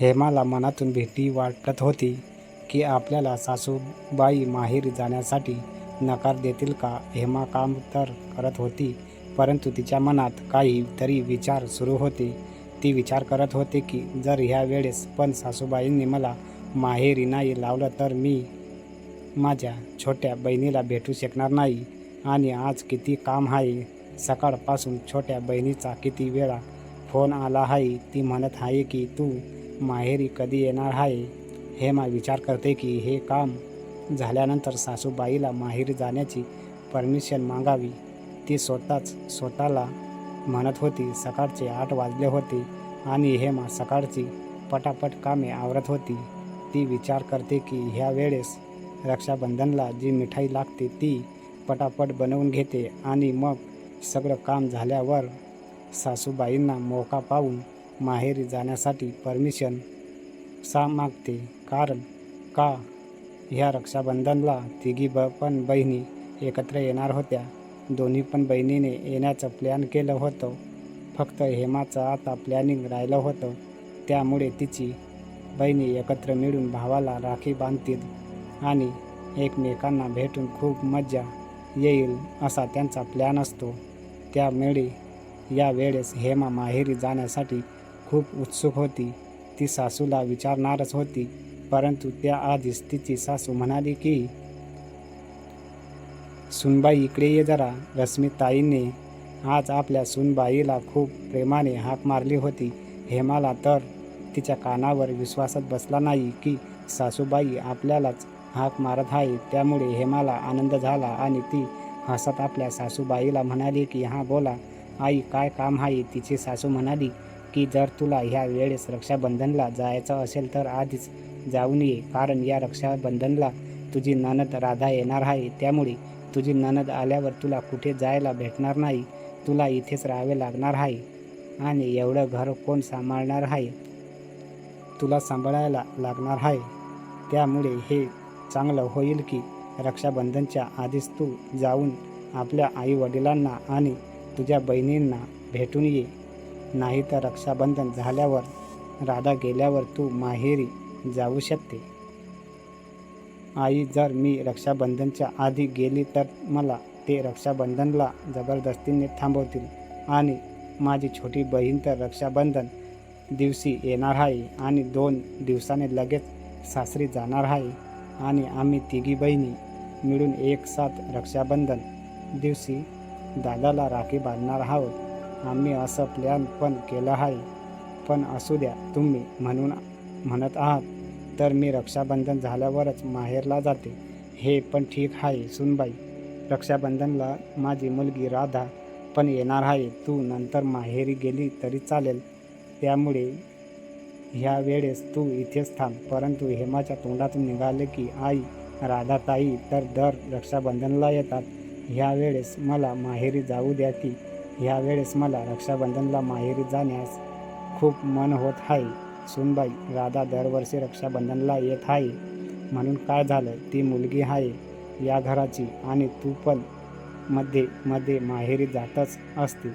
हेमाला मनातून भीती वाटत होती की आपल्याला सासूबाई माहेरी जाण्यासाठी नकार देतील का? हेमा काम तर करत होती परंतु तिच्या मनात काही तरी विचार सुरू होते. ती विचार करत होते की जर ह्या वेळेस पण सासूबाईंनी मला माहेरी नाही लावलं तर मी माझ्या छोट्या बहिणीला भेटू शकणार नाही. आणि आज किती काम आहे. सकाळपासून छोट्या बहिणीचा किती वेळा फोन आला आहे. ती म्हणत आहे की तू माहेरी कधी येणार आहे हेमा विचार करते की हे काम झाल्यानंतर सासूबाईला माहेरी जाण्याची परमिशन मागावी. ती स्वतःच स्वतःला म्हणत होती सकाळचे आठ वाजले होते आणि हेमा सकाळची पटापट कामे आवरत होती. ती विचार करते की ह्या वेळेस रक्षाबंधनला जी मिठाई लागते ती पटापट बनवून घेते आणि मग सगळं काम झाल्यावर सासूबाईंना मोका पाहून माहेरी जाण्यासाठी परमिशन सा मागते. कारण का? ह्या रक्षाबंधनला तिघी ब पण बहिणी एकत्र येणार होत्या. दोन्ही पण बहिणीने येण्याचं प्लॅन केलं होतं. फक्त हेमाचं आता प्लॅनिंग राहिलं होतं. त्यामुळे तिची बहिणी एकत्र मिळून भावाला राखी बांधतील आणि एकमेकांना भेटून खूप मज्जा येईल असा त्यांचा प्लॅन असतो. त्यामुळे या वेळेस हेमा माहेरी जाण्यासाठी खूप उत्सुक होती. ती सासूला विचारणारच होती परंतु त्याआधीच तिची सासू म्हणाली की सुनबाई इकडे ये जरा. रश्मीताईंनी आज आपल्या सुनबाईला खूप प्रेमाने हाक मारली होती. हेमाला तर तिच्या कानावर विश्वासात बसला नाही की सासूबाई आपल्यालाच हाक मारत आहे. त्यामुळे हेमाला आनंद झाला आणि ती हसत आपल्या सासूबाईला म्हणाली की हां बोला. आई काय काम आहे? तिची सासू म्हणाली की जर तुला ह्या वेळेस रक्षाबंधनला जायचं असेल तर आधीच जाऊन ये. कारण या रक्षाबंधनला तुझी ननद राधा येणार आहे. त्यामुळे तुझी ननद आल्यावर तुला कुठे जायला भेटणार नाही. तुला इथेच राहावे लागणार आहे. आणि एवढं घर कोण सांभाळणार आहे? तुला सांभाळायला लागणार आहे. त्यामुळे हे चांगलं होईल की रक्षाबंधनच्या आधीच तू जाऊन आपल्या आईवडिलांना आणि तुझ्या बहिणींना भेटून ये. नाही तर रक्षाबंधन झाल्यावर राधा गेल्यावर तू माहेरी जाऊ शकते. आई जर मी रक्षाबंधनच्या आधी गेली तर मला ते रक्षाबंधनला जबरदस्तीने थांबवतील आणि माझी छोटी बहीण तर रक्षाबंधन दिवशी येणार आहे आणि दोन दिवसाने लगेच सासरी जाणार आहे आणि आम्ही तिघी बहिणी मिळून एक साथ रक्षाबंधन दिवशी दादाला राखी बांधणार आहोत. आम्ही असं प्लॅन पण केलं आहे. पण असू द्या तुम्ही म्हणून म्हणत आहात. तर मी रक्षाबंधन झाल्यावरच माहेरला जाते. हे पण ठीक आहे सुनबाई. रक्षाबंधनला माझी मुलगी राधा पण येणार आहे. तू नंतर माहेरी गेली तरी चालेल. त्यामुळे ह्या वेळेस तू इथेच थांब. परंतु हेमाच्या तोंडातून निघाले की आई राधाताई तर दर रक्षाबंधनला येतात. ह्या वेळेस मला माहेरी जाऊ द्या की ह्यावेळेस मला रक्षाबंधनला माहेरी जाण्यास खूप मन होत आहे. सुनबाई राधा दरवर्षी रक्षाबंधनला येत आहे. म्हणून काय झालं? ती मुलगी आहे या घराची आणि तू पण मध्ये मध्ये माहेरी जातच असते.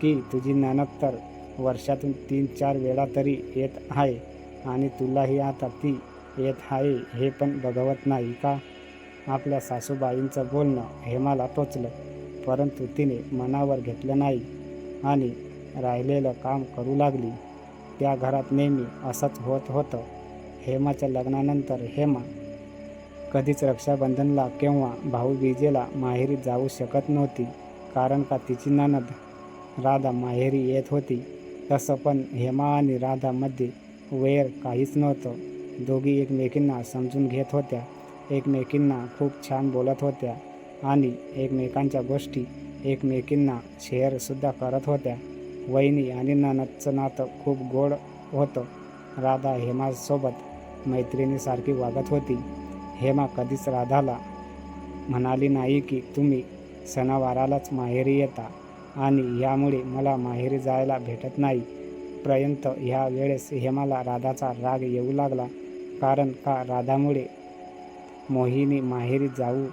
की तुझी ननद तर वर्षातून तीन चार वेळा तरी येत आहे आणि तुलाही आता ती येत आहे हे पण बघवत नाही का? आपल्या सासूबाईंचं बोलणं हेमाला टोचलं. परंतु तिने मनावर घेतलं नाही आणि राहिलेलं काम करू लागली. त्या घरात नेहमी असंच होत होतं. हेमाच्या लग्नानंतर हेमा कधीच रक्षाबंधनला किंवा भाऊबीजेला माहेरी जाऊ शकत नव्हती कारण का तिची ननद राधा माहेरी येत होती. तसं पण हेमा आणि राधामध्ये वेर काहीच नव्हतं. दोघी एकमेकींना समजून घेत होत्या. एकमेकींना खूप छान बोलत होत्या. आणि एकमेकांच्या गोष्टी एकमेकींना शेअरसुद्धा करत होत्या. वहिनी आणि ननदचं नातं खूप गोड होतं. राधा हेमासोबत मैत्रिणीसारखी वागत होती. हेमा कधीच राधाला म्हणाली नाही की तुम्ही सणावारालाच माहेरी येता आणि यामुळे मला माहेरी जायला भेटत नाही. पर्यंत ह्या वेळेस हेमाला राधाचा राग येऊ लागला. कारण का? राधामुळे मोहिनी माहेरी जाऊ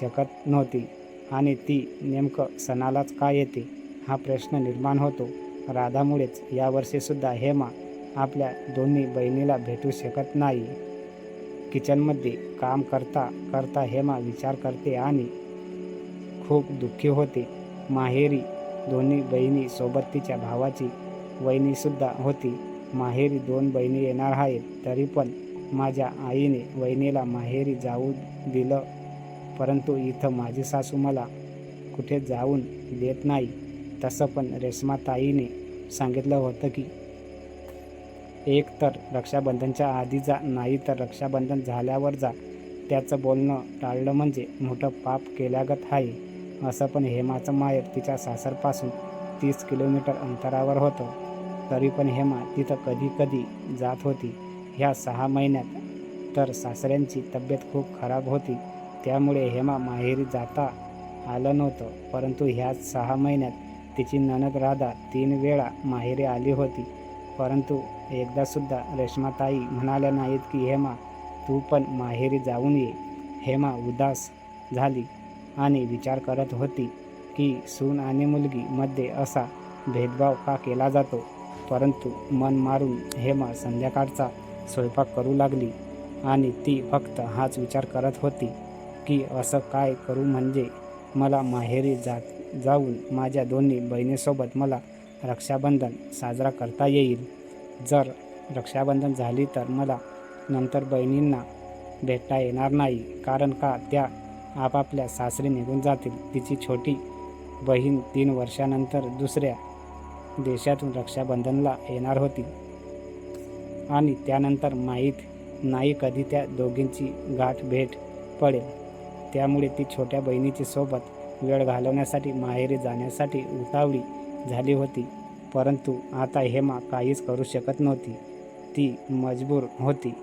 शकत नव्हती. आणि ती नेमकं सणालाच का येते हा प्रश्न निर्माण होतो. राधामुळेच यावर्षीसुद्धा हेमा आपल्या दोन्ही बहिणीला भेटू शकत नाही. किचनमध्ये काम करता करता हेमा विचार करते आणि खूप दुःखी होते. माहेरी दोन्ही बहिणी सोबत तिच्या भावाची वहिनीसुद्धा होती. माहेरी दोन बहिणी येणार आहेत तरी पण माझ्या आईने वहिनीला माहेरी जाऊ दिलं परंतु इथं माझी सासू मला कुठे जाऊन देत नाही. तसं पण रेश्माताईने सांगितलं होतं की एक तर रक्षाबंधनच्या आधी जा नाही तर रक्षाबंधन झाल्यावर जा. त्याचं बोलणं टाळलं म्हणजे मोठं पाप केल्यागत आहे. असं पण हेमाचं माहेर तिच्या सासरपासून तीस किलोमीटर अंतरावर होतं. तरी पण हेमा तिथं कधी कधी जात होती. ह्या सहा महिन्यात तर सासऱ्यांची तब्येत खूप खराब होती. त्यामुळे हेमा माहेरी जाता आलं नव्हतं. परंतु ह्याच सहा महिन्यात तिची ननद राधा तीन वेळा माहेरी आली होती. परंतु एकदासुद्धा रेश्माताई म्हणाल्या नाहीत की हेमा तू पण माहेरी जाऊन ये. हेमा उदास झाली आणि विचार करत होती की सून आणि मुलगीमध्ये असा भेदभाव का केला जातो? परंतु मन मारून हेमा संध्याकाळचा स्वयंपाक करू लागली आणि ती फक्त हाच विचार करत होती. की असं काय करू म्हणजे मला माहेरी जात जाऊन माझ्या दोन्ही बहिणीसोबत मला रक्षाबंधन साजरा करता येईल. जर रक्षाबंधन झाली तर मला नंतर बहिणींना भेटता येणार नाही कारण का त्या आपापल्या सासरी निघून जातील. तिची छोटी बहीण तीन वर्षानंतर दुसऱ्या देशातून रक्षाबंधनला येणार होती. आणि त्यानंतर माहीत नाही कधी त्या दोघींची गाठ भेट पडेल. त्यामुळे ती छोट्या बहिणीची सोबत वेळ घालवण्यासाठी माहेरी जाण्यासाठी उतावळी झाली होती. परंतु आता हेमा काहीच करू शकत नव्हती. ती मजबूर होती.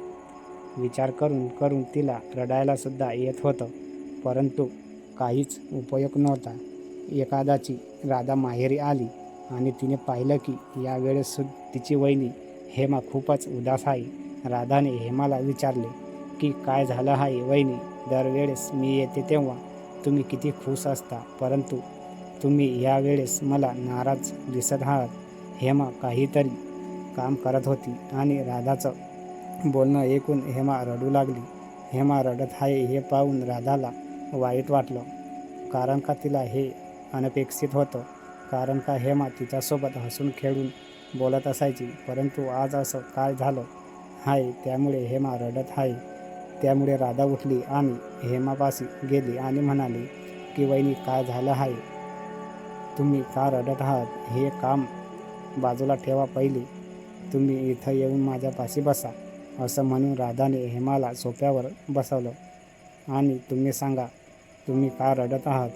विचार करून करून तिला रडायलासुद्धा येत होतं. परंतु काहीच उपयोग नव्हता. एखादाची राधा माहेरी आली आणि तिने पाहिलं की यावेळेस सु तिची वहिनी हेमा खूपच उदास आहे. राधाने हेमाला विचारले की काय झालं आहे वहिनी? दरवेळेस मी येते तेव्हा तुम्ही किती खुश असता. परंतु तुम्ही यावेळेस मला नाराज दिसत आहात. हेमा काहीतरी काम करत होती आणि राधाचं बोलणं ऐकून हेमा रडू लागली. हेमा रडत आहे हे पाहून राधाला वाईट वाटलं. कारण का तिला हे अनपेक्षित होतं? कारण का हेमा तिच्यासोबत हसून खेळून बोलत असायची? परंतु आज असं काय झालं? आहे त्यामुळे हेमा रडत आहे. त्यामुळे राधा उठली आणि हेमापाशी गेली आणि म्हणाली की वहिनी काय झालं आहे तुम्ही का रडत आहात? हे काम बाजूला ठेवा पहिले. तुम्ही इथं येऊन माझ्यापाशी बसा. असं म्हणून राधाने हेमाला सोप्यावर बसवलं. आणि तुम्ही सांगा तुम्ही का रडत आहात?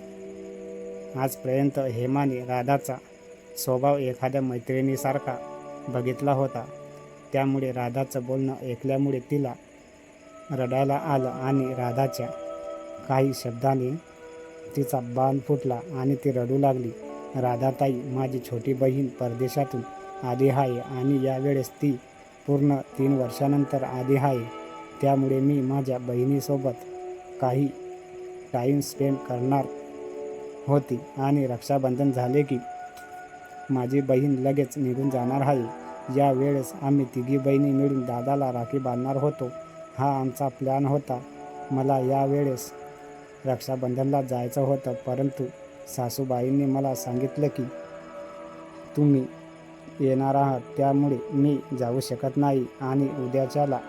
आजपर्यंत हेमाने राधाचा स्वभाव एखाद्या मैत्रिणीसारखा बघितला होता. त्यामुळे राधाचं बोलणं ऐकल्यामुळे तिला रडायला आलं आणि राधाच्या काही शब्दाने तिचा बाण फुटला आणि ती रडू लागली. राधाताई माझी छोटी बहीण परदेशातून आली आहे आणि यावेळेस ती पूर्ण तीन वर्षानंतर आली आहे. त्यामुळे मी माझ्या बहिणीसोबत काही टाईम स्पेंड करणार होती आणि रक्षाबंधन झाले की माझी बहीण लगेच निघून जाणार आहे. यावेळेस आम्ही तिघी बहिणी मिळून दादाला राखी बांधणार होतो. हा आमचा प्लॅन होता. मला या वेळेस रक्षाबंधनला जायचं होतं परंतु सासूबाईंनी मला सांगितलं की तुम्ही येणार आहात त्यामुळे मी जाऊ शकत नाही आणि उद्याच्याला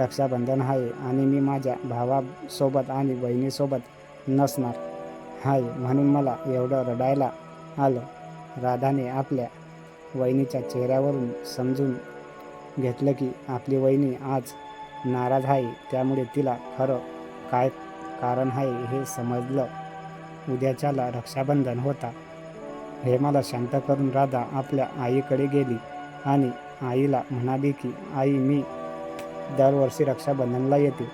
रक्षाबंधन आहे आणि मी माझ्या भावासोबत आणि बहिणीसोबत नसणार. आहे म्हणून मला एवढं रडायला आलं. राधाने आपल्या वहिनीच्या चेहऱ्यावरून समजून घेतलं की आपली वहिनी आज नाराज आहे. त्यामुळे तिला खरं काय कारण आहे हे समजलं. उद्याच्याला रक्षाबंधन होता. हे मला शांत करून राधा आपल्या आईकडे गेली आणि आईला म्हणाली की आई मी दरवर्षी रक्षाबंधनला येते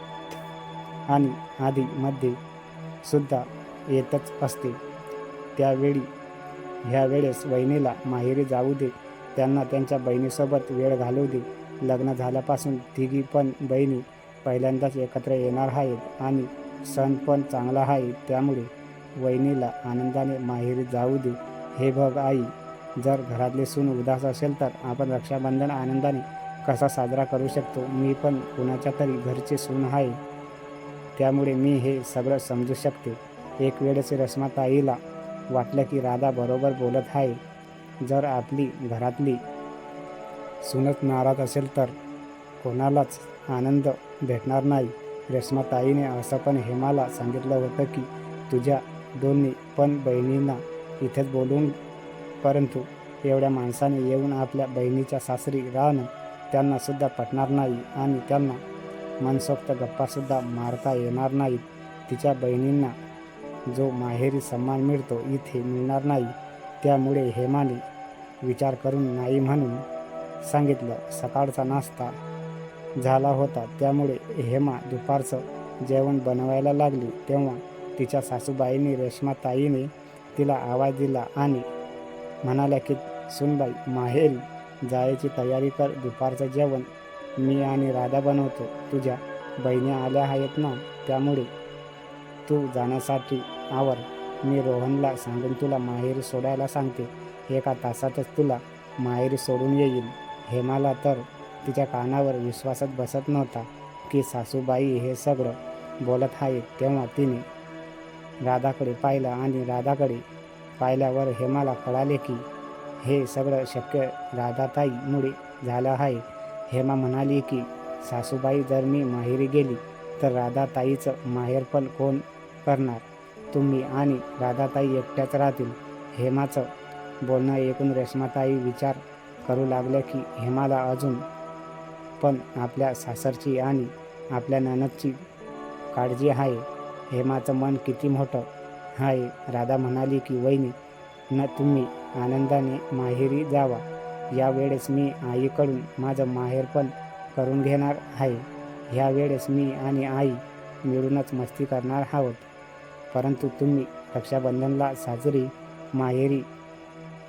आणि आधीमध्ये सुद्धा येतच असते. त्यावेळी ह्या वेळेस वहिनीला माहेरी जाऊ दे. त्यांना त्यांच्या बहिणीसोबत वेळ घालवू दे. लग्न झाल्यापासून तिघी पण बहिणी पहिल्यांदाच एकत्र येणार आहेत आणि सण पण चांगला आहे. त्यामुळे वहिनीला आनंदाने माहेरी जाऊ दे. हे बघ आई जर घरातले सून उदास असेल तर आपण रक्षाबंधन आनंदाने कसा साजरा करू शकतो? मी पण कुणाच्या तरी घरची सून आहे. त्यामुळे मी हे सगळं समजू शकते. एक वेळेस रश्माताईला वाटलं की राधा बरोबर बोलत आहे. जर आपली घरातली सुनत नाराज असेल तर कोणालाच आनंद भेटणार नाही. रेश्माताईने असं पण हेमाला सांगितलं होतं की तुझ्या दोन्ही पण बहिणींना इथेच बोलून परंतु एवढ्या माणसाने येऊन आपल्या बहिणीच्या सासरी राहणं त्यांनासुद्धा पटणार नाही आणि त्यांना मनसोक्त गप्पासुद्धा मारता येणार नाहीत. तिच्या बहिणींना जो माहेरी सन्मान मिळतो इथे मिळणार नाही. त्यामुळे हेमाने विचार करून नाही म्हणून सांगितलं सकाळचा नाश्ता झाला होता. त्यामुळे हेमा दुपारचं जेवण बनवायला लागली. तेव्हा तिच्या सासूबाईंनी रेश्माताईने तिला आवाज दिला आणि म्हणाल्या की सुनबाई माहेरी जायची तयारी कर. दुपारचं जेवण मी आणि राधा बनवतो. तुझ्या बहिणी आल्या आहेत ना? त्यामुळे तू जाण्यासाठी आवर. मी रोहनला सांगून तुला माहेरी सोडायला सांगते. एका तासातच तुला माहेरी सोडून येईल. हेमाला तर तिच्या कानावर विश्वासात बसत नव्हता की सासूबाई हे सगळं बोलत आहेत तेव्हा तिने राधाकडे पाहिलं आणि राधाकडे पाहिल्यावर हेमाला कळाले की हे सगळं शक्य राधाताईमुळे झालं आहे. हेमा म्हणाली की सासूबाई जर मी माहेरी गेली तर राधाताईचं माहेरपण कोण करणार? तुम्ही आणि राधाताई एकट्याच राहतील. हेमाचं बोलणं ऐकून रेश्माताई विचार करू लागल्या की हेमाला अजून पण आपल्या सासरची आणि आपल्या ननदची काळजी आहे. हेमाचं मन किती मोठं आहे. राधा म्हणाली की वहिनी न तुम्ही आनंदाने माहेरी जावा. यावेळेस मी आईकडून माझं माहेर पण करून घेणार आहे. ह्या वेळेस मी आणि आई मिळूनच मस्ती करणार आहोत. परंतु तुम्ही रक्षाबंधनला साजरी माहेरी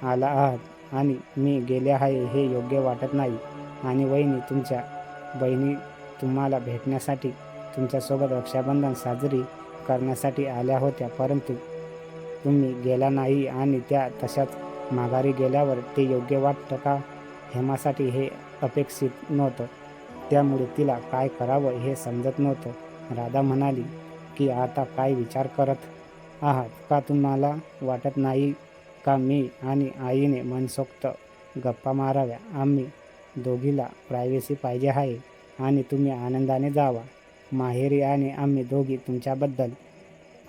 आला आहात. आणि मी गेले आहे हे योग्य वाटत नाही. आणि वहिनी तुमच्या बहिणी तुम्हाला भेटण्यासाठी तुमच्यासोबत रक्षाबंधन साजरी करण्यासाठी आल्या होत्या परंतु तुम्ही गेला नाही आणि त्या तशाच माघारी गेल्यावर ते योग्य वाटतं का? हेमासाठी हे अपेक्षित नव्हतं. त्यामुळे तिला काय करावं हे समजत नव्हतं. राधा म्हणाली की आता काय विचार करत आहात? का तुम्हाला वाटत नाही का मी आणि आईने मनसोक्त गप्पा माराव्या? आम्ही दोघीला प्रायव्हसी पाहिजे आहे आणि तुम्ही आनंदाने जावा. माहेरी आणि आम्ही दोघी तुमच्याबद्दल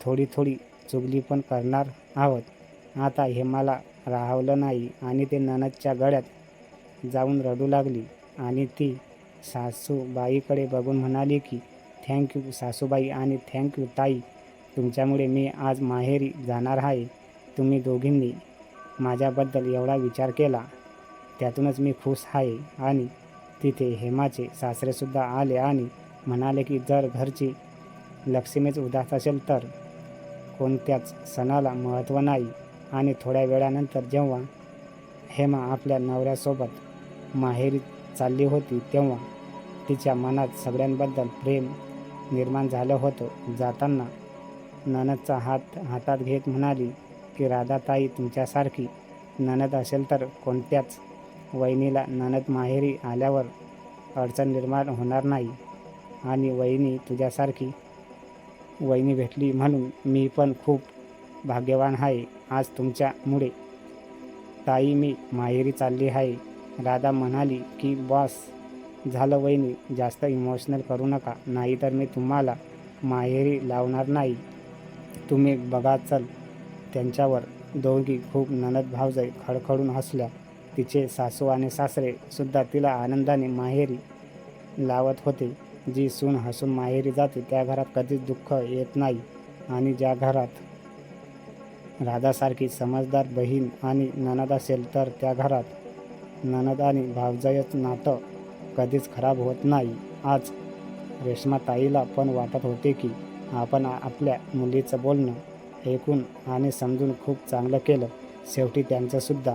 थोडी थोडी चुगली पण करणार आहोत. आता हे मला राहवलं नाही आणि ते ननदच्या गळ्यात जाऊन रडू लागली आणि ती सासूबाईकडे बघून म्हणाली की थँक्यू सासूबाई आणि थँक्यू ताई. तुमच्यामुळे मी आज माहेरी जाणार आहे. तुम्ही दोघींनी माझ्याबद्दल एवढा विचार केला त्यातूनच मी खुश आहे आणि तिथे हेमाचे सासरेसुद्धा आले आणि म्हणाले की जर घरची लक्ष्मीच उदास असेल तर कोणत्याच सणाला महत्त्व नाही आणि थोड्या वेळानंतर जेव्हा हेमा आपल्या नवऱ्यासोबत माहेरी चालली होती तेव्हा तिच्या मनात सगळ्यांबद्दल प्रेम निर्माण झालं होतं. जाताना ननदचा हात हातात घेत म्हणाली की राधाताई तुमच्यासारखी ननद असेल तर कोणत्याच वहिनीला ननद माहेरी आल्यावर अडचण निर्माण होणार नाही. आणि वहिनी तुझ्यासारखी वहिनी भेटली म्हणून मी पण खूप भाग्यवान आहे. आज तुमच्यामुळे ताई मी माहेरी चालली आहे. राधा म्हणाली की बॉस झालं वहिनी जास्त इमोशनल करू नका. नाहीतर मी तुम्हाला माहेरी लावणार नाही. तुम्ही बघा चल. त्यांच्यावर दोघी खूप ननद भावजाई खडखडून हसल्या. तिचे सासू आणि सासरे सुद्धा तिला आनंदाने माहेरी लावत होते. जी सून हसून माहेरी जाते त्या घरात कधीच दुःख येत नाही. आणि ज्या घरात राधासारखी समजदार बहीण आणि ननद असेल तर त्या घरात ननद आणि भावजायच नातं कधीच खराब होत नाही. आज रेश्माताईला पण वाटत होते की आपण आपल्या मुलीचं बोलणं ऐकून आणि समजून खूप चांगलं केलं. शेवटी त्यांचंसुद्धा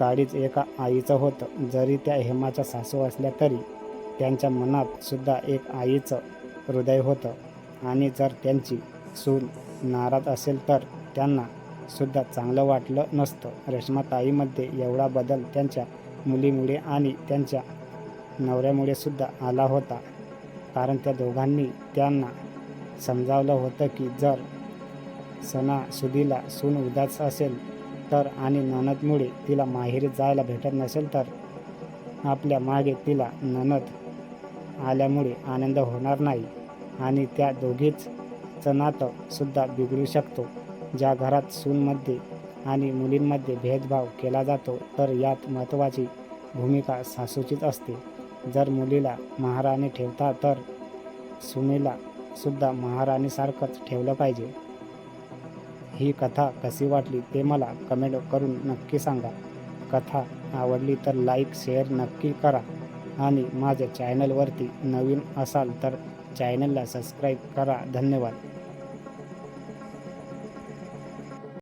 काळीच एका आईचं होतं. जरी त्या हेमाच्या सासू असल्या तरी त्यांच्या मनात सुद्धा एक आईचं हृदय होतं. आणि जर त्यांची सून नाराज असेल तर त्यांना सुद्धा चांगलं वाटलं नसतं. रेश्माताईमध्ये एवढा बदल त्यांच्या मुलीमुळे आणि त्यांच्या नवऱ्यामुळे सुद्धा आला होता. कारण त्या दोघांनी त्यांना समजावलं होतं की जर सणासुदीला सून उदास असेल तर आणि ननदमुळे तिला माहेरी जायला भेटत नसेल तर आपल्या मागे तिला ननद आल्यामुळे आनंद होणार नाही आणि त्या दोघीचचं नातंसुद्धा बिघडू शकतो. ज्या घरात सूनमध्ये आणि मुलींमध्ये भेदभाव केला जातो तर यात महत्त्वाची भूमिका सासूचीच असते. जर मुलीला महाराणी ठेवता तर सुनेला सुद्धा महाराणीसारखंच ठेवलं पाहिजे. ही कथा कशी वाटली ते मला कमेंट करून नक्की सांगा. कथा आवडली तर लाईक शेअर नक्की करा. आणि माझ्या चॅनलवरती नवीन असाल तर चॅनलला सबस्क्राईब करा. धन्यवाद.